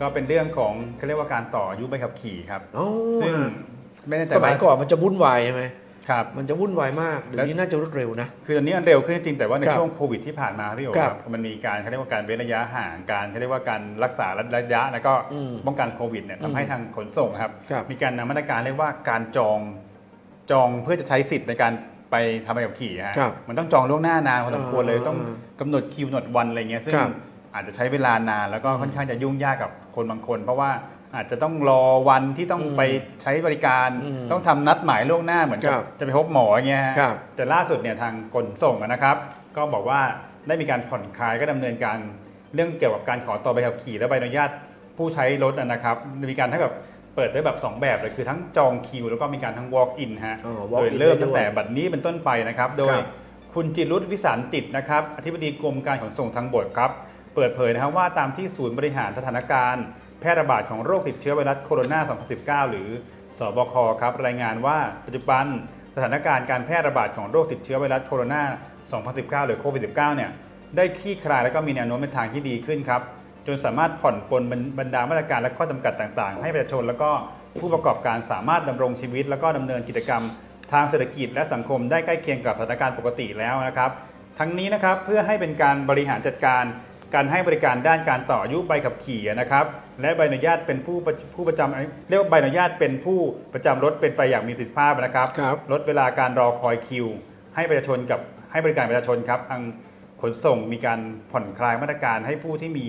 ก็เป็นเรื่องของเขาเรียกว่าการต่ออายุใบขับขี่ครับ อ๋อซึ่งไม่แน่ใจสมัยว่าก่อนมันจะวุ่นวายใช่ไหมครับ มันจะวุ่นวายมากเดี๋ยวนี้น่าจะรวดเร็วนะ คืออันนี้มันเร็วขึ้นจริงแต่ว่าในครับช่วงโควิดที่ผ่านมาพี่โอ๋ครับครับมันมีการเขาเรียกว่าการเว้นระยะห่างการเขาเรียกว่าการรักษาระยะ แล้วก็อืมป้องกันโควิดเนี่ยอืมทำให้ทางขนส่งครับ ครับ มีการนำมาตรการเรียกว่าการจองจองเพื่อจะใช้สิทธิ์ในการไปทำใบขับขี่ฮะครับมันต้องจองล่วงหน้านานพอสมควรเลยอ่าต้องกำหนดคิวกำหนดวันอะไรเงี้ยซึ่งครับอาจจะใช้เวลานานแล้วก็ค่อนข้างจะยุ่งยากกับ คนบางคน เพราะว่าอาจจะต้องรอวันที่ต้องอืมไปใช้บริการอืมต้องทำนัดหมายล่วงหน้าเหมือนกับครับจะไปพบหมออย่างเงี้ยฮะครับแต่ล่าสุดเนี่ยทางขนส่งนะครับ ก็บอกว่าได้มีการผ่อนคลายก็ดำเนินการเรื่องเกี่ยวกับการขอต่อใบขับขี่และใบอนุญาตผู้ใช้รถนะครับ มีการทั้งแบบเปิดได้แบบ 2 แบบเลยคือทั้งจองคิว แล้วก็มีการทั้ง walk in ฮะอ๋อ walk โด in ยเริ่มได้ด้วยตั้งแต่บัดนี้เป็นต้นไปนะครับ โดยครับคุณจิรุตวิสารจิตนะครับอธิบดีกรมการขนส่งทางบกครับ เปิดเผยนะครับว่าตามที่ศูนย์บริหารสถานการณ์แพร่ระบาดของโรคติดเชื้อไวรัสโคโรนา 2019 หรือสบคครับรายงานว่าปัจจุบันสถานการณ์การแพร่ระบาดของโรคติดเชื้อไวรัสโคโรนา 2019 หรือโควิด -19 เนี่ยได้คลี่คลายและก็มีแนวโน้มในทางที่ดีขึ้นครับ จนสามารถผ่อนปลนบรรดามาตรการและข้อจำกัดต่างๆ ให้ประชาชนแล้วก็ผู้ประกอบการสามารถดำรงชีวิต แล้วก็ดำเนินกิจกรรม ทางเศรษฐกิจและสังคมได้ใกล้เคียงกับสถานการณ์ปกติแล้วนะครับ ทั้งนี้นะครับเพื่อให้เป็นการบริหารจัดการ การให้บริการด้านการต่ออายุใบขับขี่นะครับและใบอนุญาตเป็นผู้ประผู้ประจำเรียกว่าใบอนุญาตเป็นผู้ประจำรถเป็นไปอย่างมีประสิทธิภาพนะครับครับลดเวลาการรอคอยคิว ให้ประชาชนกับให้บริการประชาชนครับทางขนส่งมีการผ่อนคลายมาตรการให้ผู้ที่มี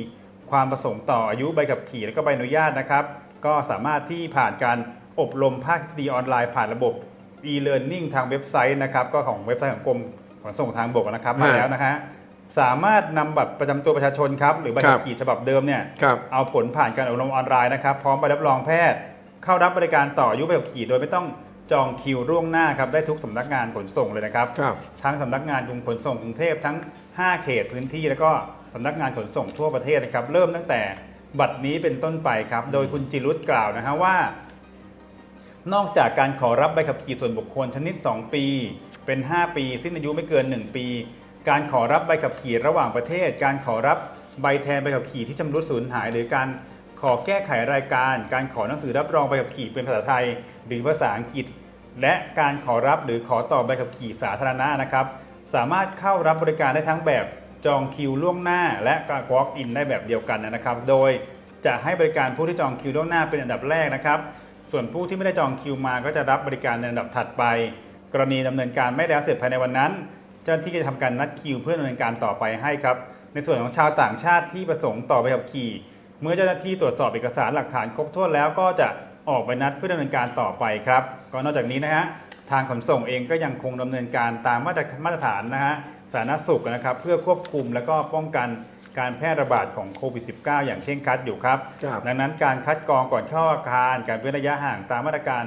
ความประสงค์ต่ออายุใบขับขี่ และก็ใบอนุญาตนะครับ ก็สามารถที่ผ่านการอบรมภาคทฤษฎีออนไลน์ผ่านระบบ e-learning ทางเว็บไซต์นะครับ ก็ของเว็บไซต์ของกรมขนส่งทางบกนะครับมาฮะแล้วนะฮะ สามารถนำบัตรประจำตัวประชาชนครับหรือใบขัครับบขี่ฉบับเดิมเนี่ยครับ เอาผลผ่านการอบรมออนไลน์นะครับ พร้อมใบรับรองแพทย์ เข้ารับบริการต่ออายุใบขับขี่โดยไม่ต้องจองคิวล่วงหน้าครับได้ทุกสำนักงานขนส่งเลยนะครับ ครับ ทั้งสำนักงานกรุงขนส่งกรุงเทพทั้ง 5 เขตพื้นที่ แล้วก็สำนักงานขนส่งทั่วประเทศนะครับ เริ่มตั้งแต่บัดนี้เป็นต้นไปครับ โดยคุณจิรุตกล่าวนะฮะว่า นอกจากการขอรับใบขับขี่ส่วนบุคคลชนิด 2 ปี เป็น 5 ปี สิ้นอายุไม่เกิน 1 ปี การขอรับใบขับขี่ระหว่างประเทศ การขอรับใบแทนใบขับขี่ที่ชำรุดสูญหาย หรือการขอแก้ไขรายการ การขอหนังสือรับรองใบขับขี่เป็นภาษาไทย หรือภาษาอังกฤษ และการขอรับหรือขอต่อใบขับขี่สาธารณะนะครับ สามารถเข้ารับบริการได้ทั้งแบบจองคิวล่วงหน้า และการ walk in ได้แบบเดียวกันนะครับ โดยจะให้บริการผู้ที่จองคิวล่วงหน้าเป็นอันดับแรกนะครับ ส่วนผู้ที่ไม่ได้จองคิวมาก็จะรับบริการในอันดับถัดไป กรณีดำเนินการไม่แล้วเสร็จภายในวันนั้น เจ้าหน้าที่จะทำการนัดคิวเพื่อดำเนินการต่อไปให้ครับ ในส่วนของชาวต่างชาติที่ประสงค์ต่อใบขับขี่ เมื่อเจ้าหน้าที่ตรวจสอบเอกสารหลักฐานครบถ้วนแล้วก็จะออกใบนัดเพื่อดำเนินการต่อไปครับก็นอกจากนี้นะฮะทางขนส่งเองก็ยังคงดำเนินการตามมาตรมาตรฐานนะฮะสาธารณสุขนะครับ เพื่อควบคุมและก็ป้องกันการแพร่ระบาดของโควิด -19 อย่างเคร่งครัดอยู่ครับครับดังนั้นการคัดกรองก่อนเข้าอาคาร การเว้นระยะห่างตามมาตรการ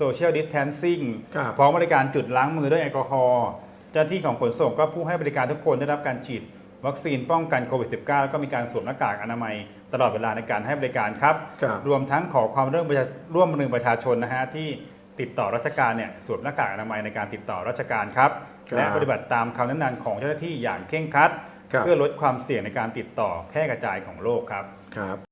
Social Distancing ครับพร้อมบริการจุดล้างมือด้วยแอลกอฮอล์เจ้าหน้าที่ของขนส่งก็ผู้ให้บริการทุกคนได้รับการฉีด วัคซีนป้องกันโควิด -19 แล้วก็มีการสวมหน้ากากอนามัย ตลอดเวลาในการให้บริการครับ ครับรวมทั้งขอความร่วมมือร่วมมือประชาชนนะฮะที่ติดต่อราชการเนี่ยสวมหน้ากากอนามัยในการติดต่อราชการครับ ครับและปฏิบัติตามคำแนะนำของเจ้าหน้าที่อย่างเคร่งครัด ครับ เพื่อลดความเสี่ยงในการติดต่อแพร่กระจายของโรคครับ ครับ